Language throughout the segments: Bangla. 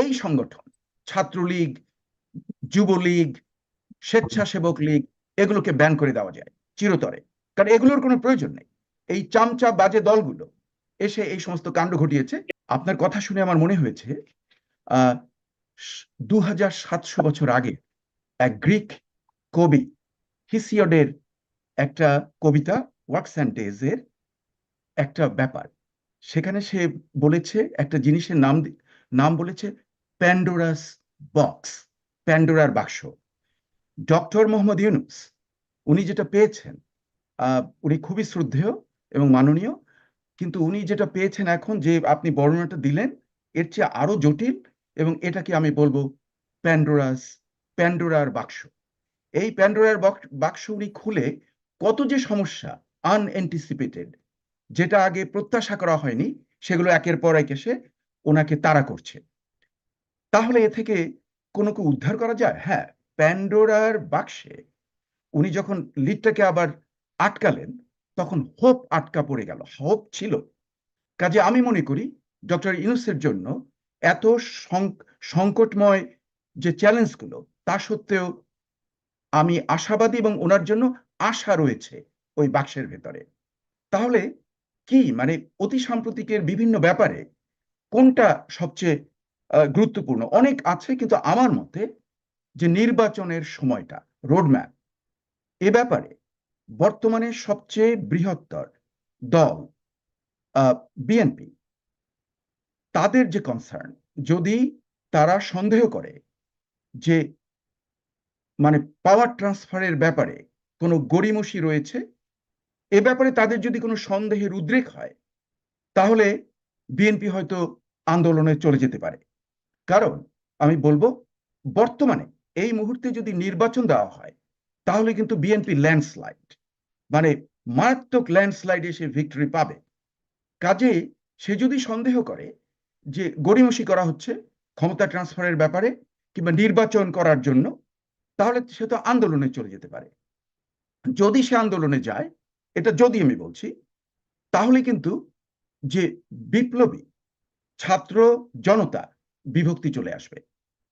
এই সংগঠন, ছাত্রলীগ, যুবলীগ, স্বেচ্ছাসেবক লীগ, এগুলোকে ব্যান করে দেওয়া যায় চিরতরে। কারণ এগুলোর কোনো প্রয়োজন নেই। এই চামচা বাজে দলগুলো এসে এই সমস্ত কাণ্ড ঘটিয়েছে। আপনার কথা শুনে আমার মনে হয়েছে দু হাজার সাতশো বছর আগে এক গ্রিক কবি, হিসিয়ডের একটা কবিতা ওয়ার্কস অ্যান্ড একটা ব্যাপার। সেখানে সে বলেছে, একটা জিনিসের নাম নাম বলেছে প্যান্ডোরাস বক্স প্যান্ডোরার বাক্স। ডক্টর মোহাম্মদ ইউনুস উনি যেটা পেয়েছেন উনি খুবই শ্রদ্ধেয় এবং মাননীয়, কিন্তু উনি যেটা পেয়েছেন এখন যে আপনি বর্ণনাটা দিলেন, এর চেয়ে আরও জটিল এবং এটাকে আমি বলব প্যান্ডোরাস প্যান্ডোরার বাক্স। এই প্যান্ডোরার বাক্স উনি খুলে কত যে সমস্যা আনএন্টিসিপেটেড যেটা আগে প্রত্যাশা করা হয়নি, সেগুলো একের পর এক এসে ওনাকে তাড়া করছে। তাহলে এ থেকে কোনো কি উদ্ধার করা যায়? হ্যাঁ প্যান্ডোরার বাক্সে উনি যখন লিডটাকে আবার আটকালেন, তখন হোপ আটকা পড়ে গেল, হোপ ছিল। কাজে আমি মনে করি ডক্টর ইউনুসের জন্য এত সংকটময় যে চ্যালেঞ্জগুলো, তা সত্ত্বেও আমি আশাবাদী এবং ওনার জন্য আশা রয়েছে ওই বাক্সের ভেতরে। তাহলে কি মানে অতি সাম্প্রতিকের বিভিন্ন ব্যাপারে কোনটা সবচেয়ে গুরুত্বপূর্ণ। অনেক আছে কিন্তু আমার মতে যে নির্বাচনের সময়টা রোডম্যাপ এ ব্যাপারে বর্তমানে সবচেয়ে বৃহত্তর দল বিএনপি তাদের যে কনসার্ন যদি তারা সন্দেহ করে যে মানে পাওয়ার ট্রান্সফারের ব্যাপারে কোনো গড়িমসি রয়েছে, এ ব্যাপারে তাদের যদি কোনো সন্দেহের উদ্রেক হয়, তাহলে বিএনপি হয়তো আন্দোলনে চলে যেতে পারে। কারণ আমি বলব, বর্তমানে এই মুহূর্তে যদি নির্বাচন দেওয়া হয়, তাহলে কিন্তু বিএনপি ল্যান্ডস্লাইড মানে মারাত্মক ল্যান্ডস্লাইডে সে ভিক্টরি পাবে। কাজে সে যদি সন্দেহ করে যে গড়িমসি করা হচ্ছে ক্ষমতা ট্রান্সফারের ব্যাপারে কিংবা নির্বাচন করার জন্য, তাহলে সে তো আন্দোলনে চলে যেতে পারে। যদি সে আন্দোলনে যায়, এটা যদি আমি বলছি, তাহলে কিন্তু যে বিপ্লবী ছাত্র জনতা বিভক্তি চলে আসবে।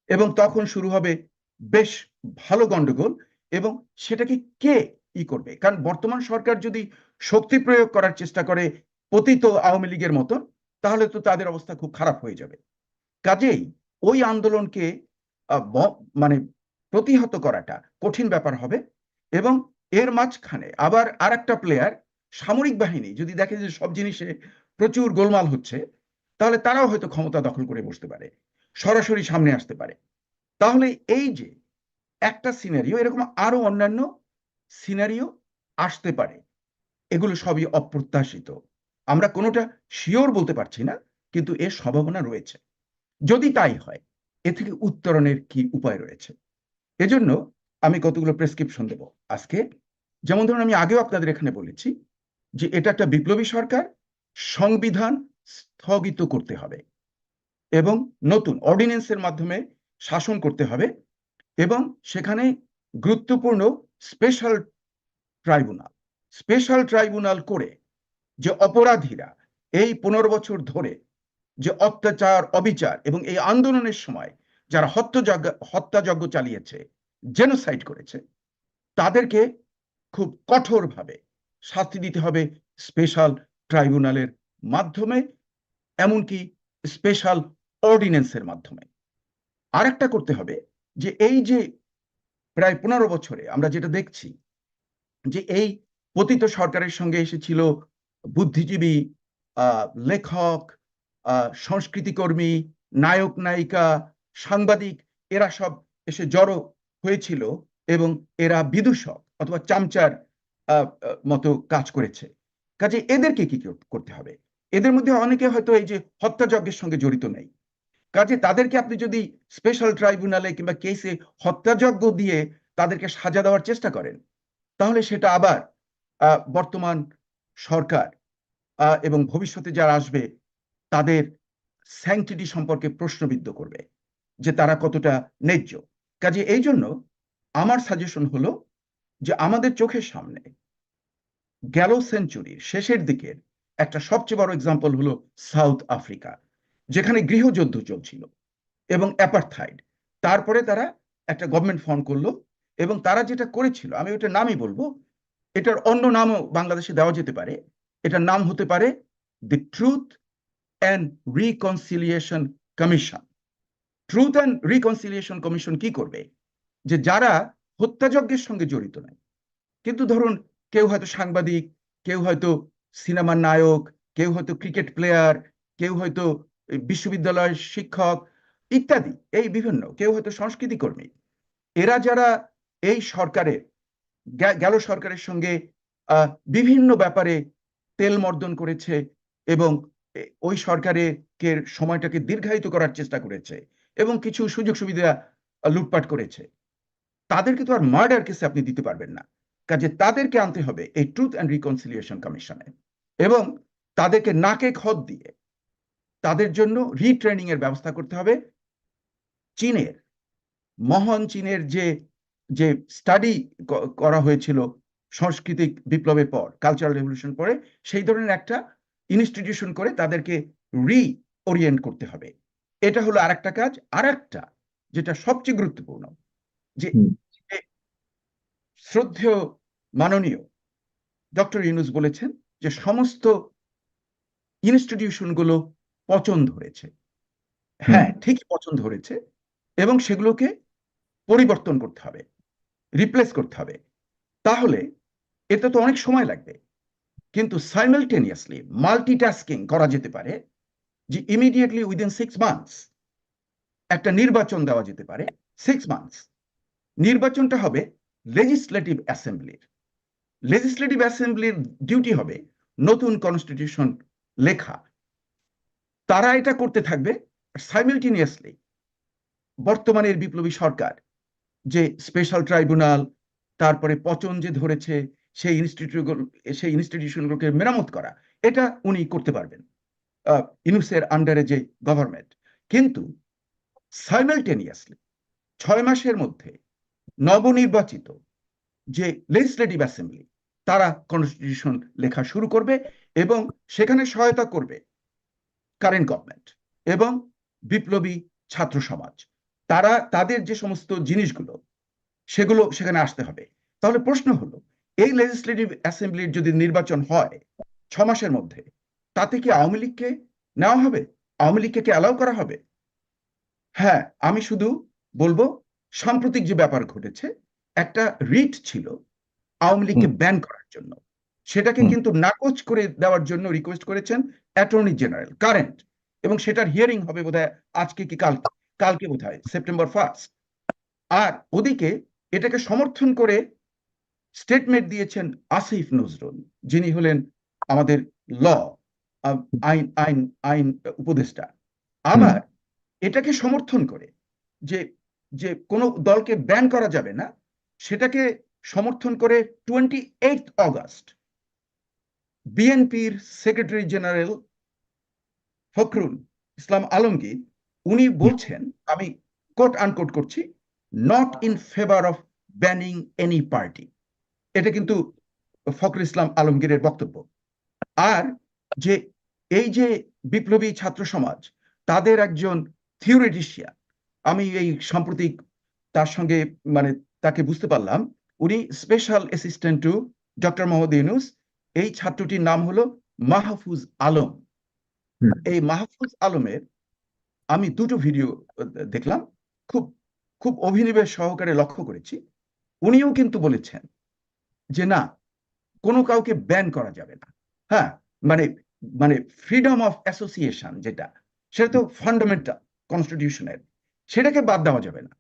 এবং তখন শুরু হবে বেশ ভালো গন্ডগোল এবং সেটাকে কে ই করবে? কারণ বর্তমান সরকার যদি শক্তি প্রয়োগ করার চেষ্টা করে পতিত আওয়ামী লীগের মতন, তাহলে তো তাদের অবস্থা খুব খারাপ হয়ে যাবে। কাজেই ওই আন্দোলনকে মানে প্রতিহত করাটা কঠিন ব্যাপার হবে এবং এর মাঝখানে আবার আর একটা প্লেয়ার সামরিক বাহিনী, যদি দেখে যে সব জিনিসে প্রচুর গোলমাল হচ্ছে তাহলে তারাও হয়তো ক্ষমতা দখল করে বসতে পারে, সরাসরি সামনে আসতে পারে। তাহলে এই যে একটা সিনারিও এরকম আরও অন্যান্য সিনারিও আসতে পারে, এগুলো সবই অপ্রত্যাশিত। আমরা কোনোটা শিওর বলতে পারছি না, কিন্তু এর সম্ভাবনা রয়েছে। যদি তাই হয়, এ থেকে উত্তরণের কি উপায় রয়েছে? এজন্য আমি কতগুলো প্রেসক্রিপশন দেব আজকে। যেমন ধরুন, আমি আগেও আপনাদের এখানে বলেছি যে এটা একটা বিপ্লবী সরকার, সংবিধান স্থগিত করতে হবে এবং নতুন অর্ডিন্যান্সের মাধ্যমে শাসন করতে হবে এবং সেখানে গুরুত্বপূর্ণ স্পেশাল ট্রাইব্যুনাল স্পেশাল ট্রাইব্যুনাল করে যে অপরাধীরা এই পনেরো বছর ধরে যে অত্যাচার, অবিচার এবং এই আন্দোলনের সময় যারা হত্যাযজ্ঞ হত্যাযজ্ঞ চালিয়েছে জেনোসাইড করেছে, তাদেরকে খুব কঠোরভাবে শাস্তি দিতে হবে স্পেশাল ট্রাইব্যুনালের মাধ্যমে এমনকি স্পেশাল অর্ডিন্যান্সের মাধ্যমে। আরেকটা করতে হবে যে এই যে প্রায় পনেরো বছরে আমরা যেটা দেখছি, যে এই পতিত সরকারের সঙ্গে এসেছিল বুদ্ধিজীবী লেখক সংস্কৃতিকর্মী, নায়ক, নায়িকা, সাংবাদিক, এরা সব এসে জড়ো হয়েছিল এবং এরা বিদূষক অথবা চামচার মতো কাজ করেছে। কাজে এদেরকে কি করতে হবে? এদের মধ্যে অনেকে হয়তো এই যে হত্যাযজ্ঞের সঙ্গে জড়িত নেই। কাজে তাদেরকে আপনি যদি স্পেশাল ট্রাইব্যুনালে কিংবা কেসে হত্যাযজ্ঞ দিয়ে তাদেরকে সাজা দেওয়ার চেষ্টা করেন, তাহলে সেটা আবার বর্তমান সরকার এবং ভবিষ্যতে যারা আসবে, তাদের স্যাংটিটি সম্পর্কে প্রশ্নবিদ্ধ করবে যে তারা কতটা ন্যায্য। কাজে এই জন্য আমার সাজেশন হলো যে আমাদের চোখের সামনে গেল সেঞ্চুরির শেষের দিকের একটা সবচেয়ে বড় এক্সাম্পল হলো সাউথ আফ্রিকা, যেখানে গৃহযুদ্ধ চলছিল এবং অ্যাপারথাইড তারপরে তারা একটা গভর্নমেন্ট ফর্ম করল এবং তারা যেটা করেছিল, আমি ওটার নামই বলব, এটার অন্য নামও বাংলাদেশে দেওয়া যেতে পারে। এটার নাম হতে পারে the truth and reconciliation commission truth and reconciliation commission কি করবে? যে যারা হত্যাযজ্ঞের সঙ্গে জড়িত নয়। কিন্তু ধরুন, কেউ হয়তো সাংবাদিক, কেউ হয়তো সিনেমার নায়ক, কেউ হয়তো ক্রিকেট প্লেয়ার, কেউ হয়তো বিশ্ববিদ্যালয়ের শিক্ষক ইত্যাদি, এই বিভিন্ন, কেউ হয়তো সংস্কৃতি কর্মী। এরা যারা এই সরকারের গেল সরকারের সঙ্গে বিভিন্ন ব্যাপারে তেল মর্দন করেছে এবং ওই সরকারের সময়টাকে দীর্ঘায়িত করার চেষ্টা করেছে এবং কিছু সুযোগ সুবিধা লুটপাট করেছে। তাদেরকে তো আর মার্ডার কেসে আপনি দিতে পারবেন না। কাজে তাদেরকে আনতে হবে এই ট্রুথ অ্যান্ড রিকনসিলিয়েশন কমিশনে এবং তাদেরকে নাকে খত দিয়ে তাদের জন্য রিট্রেনিং এর ব্যবস্থা করতে হবে। চীনের মহান চীনের যে যে স্টাডি করা হয়েছিল সাংস্কৃতিক বিপ্লবের পর কালচারাল রেভলিউশন পরে সেই ধরনের একটা ইনস্টিটিউশন করে তাদেরকে রি ওরিয়েন্ট করতে হবে। এটা হলো আরেকটা কাজ আরেকটা যেটা সবচেয়ে গুরুত্বপূর্ণ। যে শ্রদ্ধেয় মাননীয় ডক্টর ইউনুস বলেছেন যে সমস্ত ইনস্টিটিউশনগুলো পচন ধরেছে। হ্যাঁ ঠিকই পচন ধরেছে এবং সেগুলোকে পরিবর্তন করতে হবে রিপ্লেস করতে হবে। তাহলে এতে তো অনেক সময় লাগবে। কিন্তু সাইমালটেনিয়াসলি মাল্টিটাস্কিং করা যেতে পারে যে ইমিডিয়েটলি উইদিন সিক্স মান্থস একটা নির্বাচন দেওয়া যেতে পারে। সিক্স মান্থস নির্বাচনটা হবে লেজিসলেটিভ অ্যাসেম্বলির লেজিসলেটিভ অ্যাসেম্বলির ডিউটি হবে নতুন কনস্টিটিউশন লেখা। তারা এটা করতে থাকবে সাইমিলটেনিয়াসলি বর্তমানের বিপ্লবী সরকার যে স্পেশাল ট্রাইব্যুনাল তারপরে পচন যে ধরেছে সেই ইনস্টিটিউট সেই ইনস্টিটিউশনগুলোকে মেরামত করা এটা উনি করতে পারবেন আহ, ইউনুসের আন্ডারে যে গভর্নমেন্ট কিন্তু সাইমালটেনিয়াসলি ছয় মাসের মধ্যে নবনির্বাচিত যে লেজিসলেটিভ অ্যাসেম্বলি তারা কনস্টিটিউশন লেখা শুরু করবে এবং সেখানে সহায়তা করবে কারেন্ট গভর্নমেন্ট এবং বিপ্লবী ছাত্র সমাজ। তারা, তাদের যে সমস্ত জিনিসগুলো, সেগুলো সেখানে আসতে হবে। তাহলে প্রশ্ন হলো, এই লেজিসলেটিভ অ্যাসেম্বলির যদি নির্বাচন হয় ছ মাসের মধ্যে, তাতে কি আওয়ামী লীগকে নেওয়া হবে? আওয়ামী লীগকে কি অ্যালাউ করা হবে? হ্যাঁ আমি শুধু বলব সাম্প্রতিক যে ব্যাপার ঘটেছে একটা রিট ছিল আওয়ামী লীগকে ব্যান করার জন্য। সেটাকে কিন্তু নাকচ করে দেওয়ার জন্য রিকোয়েস্ট করেছেন অ্যাটর্নি জেনারেল কারেন্ট এবং সেটার হিয়ারিং হবে বোধহয় আজকে কি কাল কালকে বোধহয় সেপ্টেম্বর ফার্স্ট আর ওদিকে এটাকে সমর্থন করে স্টেটমেন্ট দিয়েছেন আসিফ নজরুল যিনি হলেন আমাদের ল আইন আইন আইন উপদেষ্টা। আবার এটাকে সমর্থন করে যে যে কোনো দলকে ব্যান করা যাবে না সেটাকে সমর্থন করে টোয়েন্টি এইট অগস্ট বিএনপির সেক্রেটারি জেনারেল ফখরুল ইসলাম আলমগীর, উনি বলছেন, আমি কোট আনকোট করছি not in favour of banning any party এটা কিন্তু ফখরুল ইসলাম আলমগীরের বক্তব্য। আর যে, এই যে বিপ্লবী ছাত্র সমাজ, তাদের একজন থিওরিটিশিয়ান, আমি এই সাম্প্রতিক তার সঙ্গে মানে তাকে বুঝতে পারলাম। উনি special assistant to doctor Mohammad Yunus এই ছাত্রটির নাম হলো মাহফুজ আলম। এই মাহফুজ আলমের আমি দুটো ভিডিও দেখলাম। খুব খুব অভিনিবেশ সহকারে লক্ষ্য করেছি। উনিও কিন্তু বলেছেন যে না কোনো কাউকে ব্যান করা যাবে না। হ্যাঁ মানে মানে ফ্রিডম অফ অ্যাসোসিয়েশন যেটা সেটা তো ফান্ডামেন্টাল কনস্টিটিউশনের সেটাকে বাদ দেওয়া যাবে না।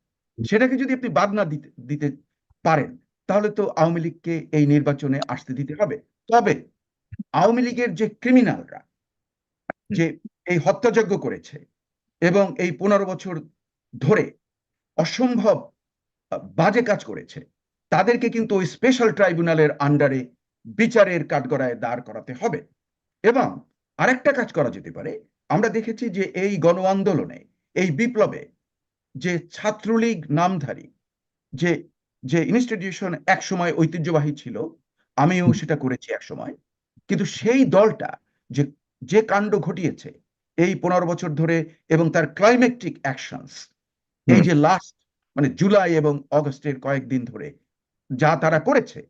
সেটাকে যদি আপনি বাদ না দিতে দিতে পারেন, তাহলে তো আওয়ামী লীগকে এই নির্বাচনে আসতে দিতে হবে। তবে আওয়ামী লীগের যে ক্রিমিনালরা যে এই হত্যাযজ্ঞ করেছে এবং এই পনেরো বছর ধরে অসম্ভব বাজে কাজ করেছে, তাদেরকে কিন্তু ওই স্পেশাল ট্রাইব্যুনালের আন্ডারে বিচারের কাঠগড়ায় দাঁড় করাতে হবে। এবং আরেকটা কাজ করা যেতে পারে, আমরা দেখেছি যে এই গণ আন্দোলনে এই বিপ্লবে যে ছাত্রলীগ নামধারী যে যে ইনস্টিটিউশন একসময় ঐতিহ্যবাহী ছিল আমিও সেটা করেছি একসময় কিন্তু সেই দলটা যে যে কাণ্ড ঘটিয়েছে এই পনেরো বছর ধরে এবং তার ক্লাইমেটিক অ্যাকশনস এই যে লাস্ট মানে জুলাই এবং অগস্টের কয়েকদিন ধরে যা তারা করেছে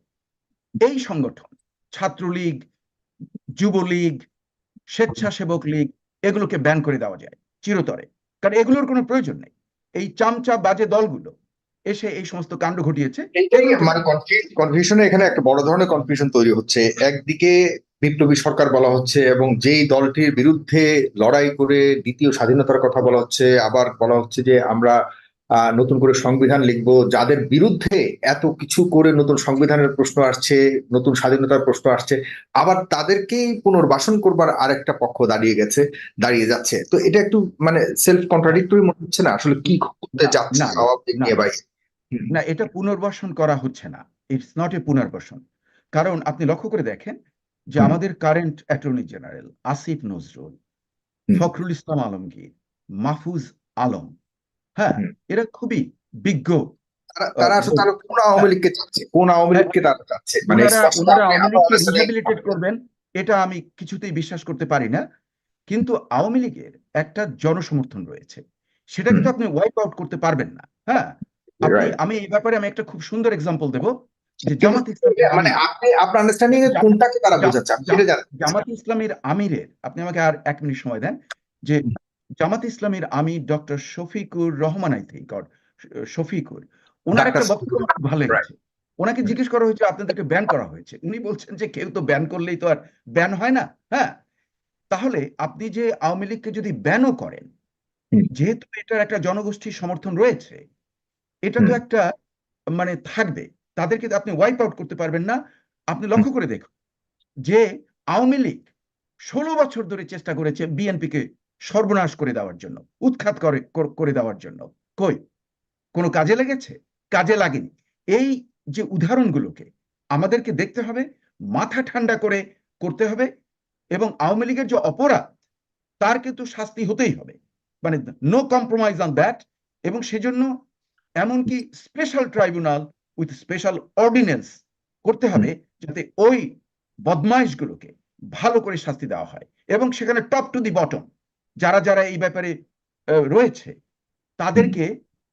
এই সংগঠন ছাত্রলীগ যুবলীগ স্বেচ্ছাসেবক লীগ এগুলোকে ব্যান করে দেওয়া যায় চিরতরে। কারণ এগুলোর কোনো প্রয়োজন নেই। এই চামচা বাজে দলগুলো এসে এই সমস্ত কাণ্ড ঘটিয়েছে। মানে কনফিউশনে এখানে একটা বড় ধরনের কনফিউশন তৈরি হচ্ছে। একদিকে বিপ্লবী সরকার বলা হচ্ছে এবং যেই দলটির বিরুদ্ধে লড়াই করে দ্বিতীয় স্বাধীনতার কথা বলা হচ্ছে আবার বলা হচ্ছে যে আমরা নতুন করে সংবিধান লিখব যাদের বিরুদ্ধে এত কিছু করে নতুন সংবিধানের প্রশ্ন আসছে নতুন স্বাধীনতার প্রশ্ন আসছে আবার তাদেরকেই পুনর্বাসন করবার আরেকটা পক্ষ দাঁড়িয়ে গেছে দাঁড়িয়ে যাচ্ছে। তো এটা একটু মানে সেলফ কন্ট্রাডিক্টরি মনে হচ্ছে না? আসলে কি করতে যাচ্ছে না এটা পুনর্বাসন করা হচ্ছে না। ইটস নট এ পুনর্বাসন। কারণ আপনি লক্ষ্য করে দেখেন যে আমাদের current attorney general Asif Nazrul Fakhrul Islam Alamgir Mahfuz Alam হ্যাঁ। এরা খুবই বিজ্ঞ। তারা তারা আসলে তারা কোন আওয়ামী লীগকে চাচ্ছে? কোন আওয়ামী লীগকে তারা চাচ্ছে? মানে রিহ্যাবিলিটেট করবেন এটা আমি কিছুতেই বিশ্বাস করতে পারি না। কিন্তু আওয়ামী লীগের একটা জনসমর্থন রয়েছে। সেটা কিন্তু আপনি ওয়াইপ আউট করতে পারবেন না হ্যাঁ? আপনি আমি এই ব্যাপারে আমি একটা খুব সুন্দর এক্সাম্পল দেব যে জামাত ইসলামী মানে আপনি আপনার আন্ডারস্ট্যান্ডিং এ কোনটাকে তারা বোঝাচ্ছে? জামাত ইসলামীর আমিরের আপনি আমাকে আর এক মিনিট সময় দেন যে জামাত ইসলামের আমি doctor Shafiqur Rahman I think Shafiqur. ওনার একটা বক্তব্য ভালো লেগেছে ওনাকে জিজ্ঞেস করা হয়েছে আপনাদেরকে ব্যান করা হয়েছে। উনি বলছেন যে কেউ তো ব্যান করলেই তো আর ব্যান হয় না হ্যাঁ? তাহলে আপনি যে আওয়ামী লীগকে যদি ব্যানও করেন যেহেতু এটার একটা জনগোষ্ঠীর সমর্থন রয়েছে এটা তো একটা মানে থাকবে। তাদেরকে তো আপনি ওয়াইপ আউট করতে পারবেন না। আপনি লক্ষ্য করে দেখুন যে আওয়ামী লীগ ষোলো বছর ধরে চেষ্টা করেছে বিএনপিকে সর্বনাশ করে দেওয়ার জন্য উৎখাত করে করে দেওয়ার জন্য। কই? কোনো কাজে লেগেছে? কাজে লাগেনি। এই যে উদাহরণগুলোকে আমাদেরকে দেখতে হবে মাথা ঠান্ডা করে করতে হবে এবং আওয়ামী লীগের যে অপরাধ তার কিন্তু শাস্তি হতেই হবে। মানে নো কম্প্রোমাইজ অন দ্যাট এবং সেজন্য এমনকি special tribunal with special ordinance করতে হবে যাতে ওই বদমাইশগুলোকে ভালো করে শাস্তি দেওয়া হয় এবং সেখানে টপ টু দি বটম যারা যারা এই ব্যাপারে রয়েছে তাদেরকে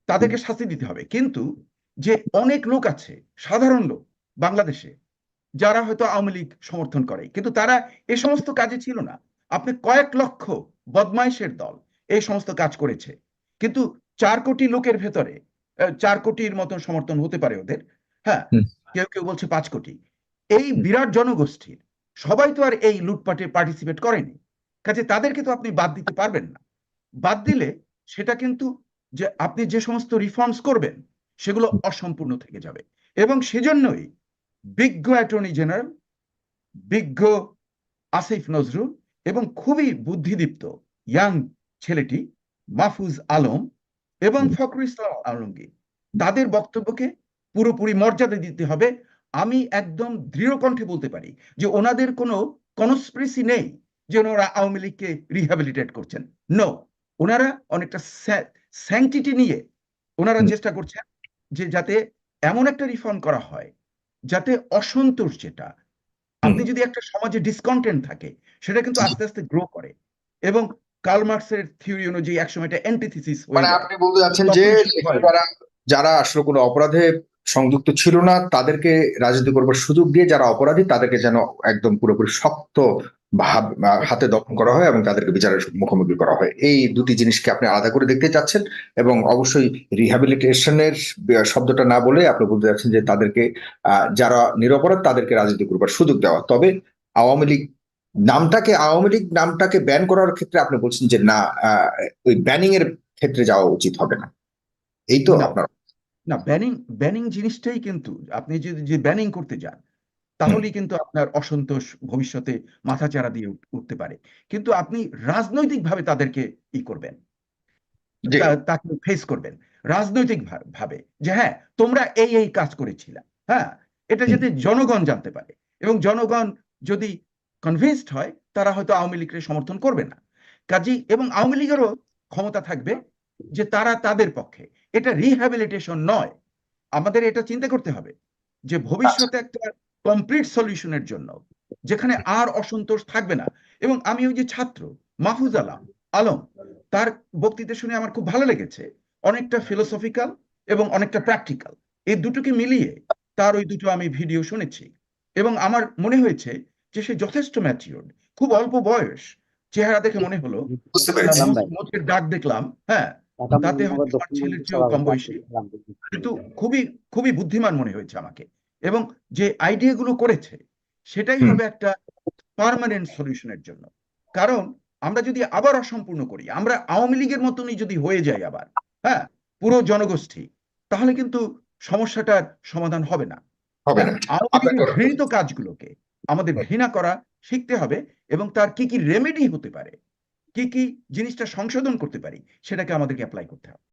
তাদেরকে শাস্তি দিতে হবে। কিন্তু যে অনেক লোক আছে সাধারণ লোক বাংলাদেশে যারা হয়তো আওয়ামী লীগ সমর্থন করে কিন্তু তারা এ সমস্ত কাজে ছিল না। আপনি কয়েক লক্ষ বদমাইশের দল এই সমস্ত কাজ করেছে। কিন্তু চার কোটি লোকের ভেতরে চার কোটির মতন সমর্থন হতে পারে ওদের। হ্যাঁ কেউ কেউ বলছে পাঁচ কোটি। এই বিরাট জনগোষ্ঠীর সবাই তো আর এই লুটপাটে পার্টিসিপেট করেনি। কাজে তাদেরকে তো আপনি বাদ দিতে পারবেন না। বাদ দিলে সেটা কিন্তু যে আপনি যে সমস্ত রিফর্মস করবেন, সেগুলো অসম্পূর্ণ থেকে যাবে। এবং সেজন্যই বিজ্ঞ অ্যাটর্নি জেনারেল বিজ্ঞ আসিফ নজরুল এবং খুবই বুদ্ধিদীপ্ত ইয়াং ছেলেটি মাহফুজ আলম এবং ফখরুল ইসলাম আলমগীর, তাদের বক্তব্যকে পুরোপুরি মর্যাদা দিতে হবে। আমি একদম দৃঢ় কণ্ঠে বলতে পারি যে ওনাদের কোনো কনস্পিরেসি নেই যে ওনারা আওয়ামী লীগকে রিহ্যাবিলিটেট করছেন। নো ওনারা অনেকটা স্যাংটিটি নিয়ে ওনারা চেষ্টা করছেন যে যাতে এমন একটা রিফর্ম করা হয় যাতে অসন্তোষ যেটা আপনি যদি একটা সমাজে ডিসকন্টেন্ট থাকে সেটা কিন্তু আস্তে আস্তে গ্রো করে। এবং কার্ল মার্কসের থিওরি অনুযায়ী একসময় এটা অ্যান্টিথিসিস মানে আপনি বলতে যাচ্ছেন যে? যারা আসলে কোনো অপরাধে সংযুক্ত ছিল না তাদেরকে রাজনীতি করবার সুযোগ দিয়ে যারা অপরাধী তাদেরকে যেন একদম পুরোপুরি শক্ত হাতে দমন করা হয় এবং তাদেরকে বিচারের মুখোমুখি করা হয়। এই দুটি জিনিসকে আপনি আলাদা করে দেখতে চাচ্ছেন এবং অবশ্যই রিহ্যাবিলিটেশনের শব্দটা না বলে আপনি বলতে চাচ্ছেন যে তাদেরকে যারা নিরপরাধ তাদেরকে রাজনীতি করবার সুযোগ দেওয়া। তবে আওয়ামী লীগ নামটাকে আওয়ামী লীগ নামটাকে ব্যান করার ক্ষেত্রে আপনি বলছেন যে না ওই ব্যানিং এর ক্ষেত্রে যাওয়া উচিত হবে না। এই তো আপনার না ব্যানিং ব্যানিং জিনিসটাই কিন্তু আপনি যদি যে ব্যানিং করতে যান তাহলেই কিন্তু আপনার অসন্তোষ ভবিষ্যতে মাথাচাড়া দিয়ে উঠতে পারে। কিন্তু আপনি রাজনৈতিকভাবে তাদেরকে ই করবেন। তাকে ফেস করবেন। রাজনৈতিক ভাবে যে হ্যাঁ তোমরা এই এই কাজ করেছিলা। হ্যাঁ এটা। যাতে জনগণ জানতে পারে। এবং জনগণ যদি কনভিন্সড হয় তারা হয়তো আওয়ামী লীগকে সমর্থন করবে না। কাজী এবং আওয়ামী লীগেরও ক্ষমতা থাকবে যে তারা তাদের পক্ষে। এটা রিহ্যাবিলিটেশন নয়। আমাদের এটা চিন্তা করতে হবে যে ভবিষ্যতে একটা কমপ্লিট সলিউশনের জন্য যেখানে আর অসন্তোষ থাকবে না। এবং আমি ওই যে ছাত্র মাহফুজ আলম আলম তার বক্তৃতা শুনে আমার খুব ভালো লেগেছে। অনেকটা ফিলোসফিক্যাল এবং অনেকটা প্র্যাকটিক্যাল এই দুটোকে মিলিয়ে তার ওই দুটো আমি ভিডিও শুনেছি। এবং আমার মনে হয়েছে যে সে যথেষ্ট ম্যাচিওর্ড খুব অল্প বয়স। চেহারা দেখে মনে হলো। মুখের ডাক দেখলাম হ্যাঁ। তাতে হয়তো ছেলের চেয়েও কম বয়সী। কিন্তু খুবই খুবই বুদ্ধিমান মনে হয়েছে আমাকে। এবং যে আইডিয়াগুলো করেছে সেটাই হবে একটা পার্মানেন্ট সলিউশনের জন্য। কারণ আমরা যদি আবার অসম্পূর্ণ করি আমরা আওয়ামী লীগের মতনই যদি হয়ে যাই আবার হ্যাঁ পুরো জনগোষ্ঠী তাহলে কিন্তু সমস্যাটার সমাধান হবে না। আওয়ামী ঘৃণিত কাজগুলোকে আমাদের ঘৃণা করা শিখতে হবে এবং তার কি কি রেমেডি হতে পারে কি কি জিনিসটা সংশোধন করতে পারি সেটাকে আমাদেরকে অ্যাপ্লাই করতে হবে।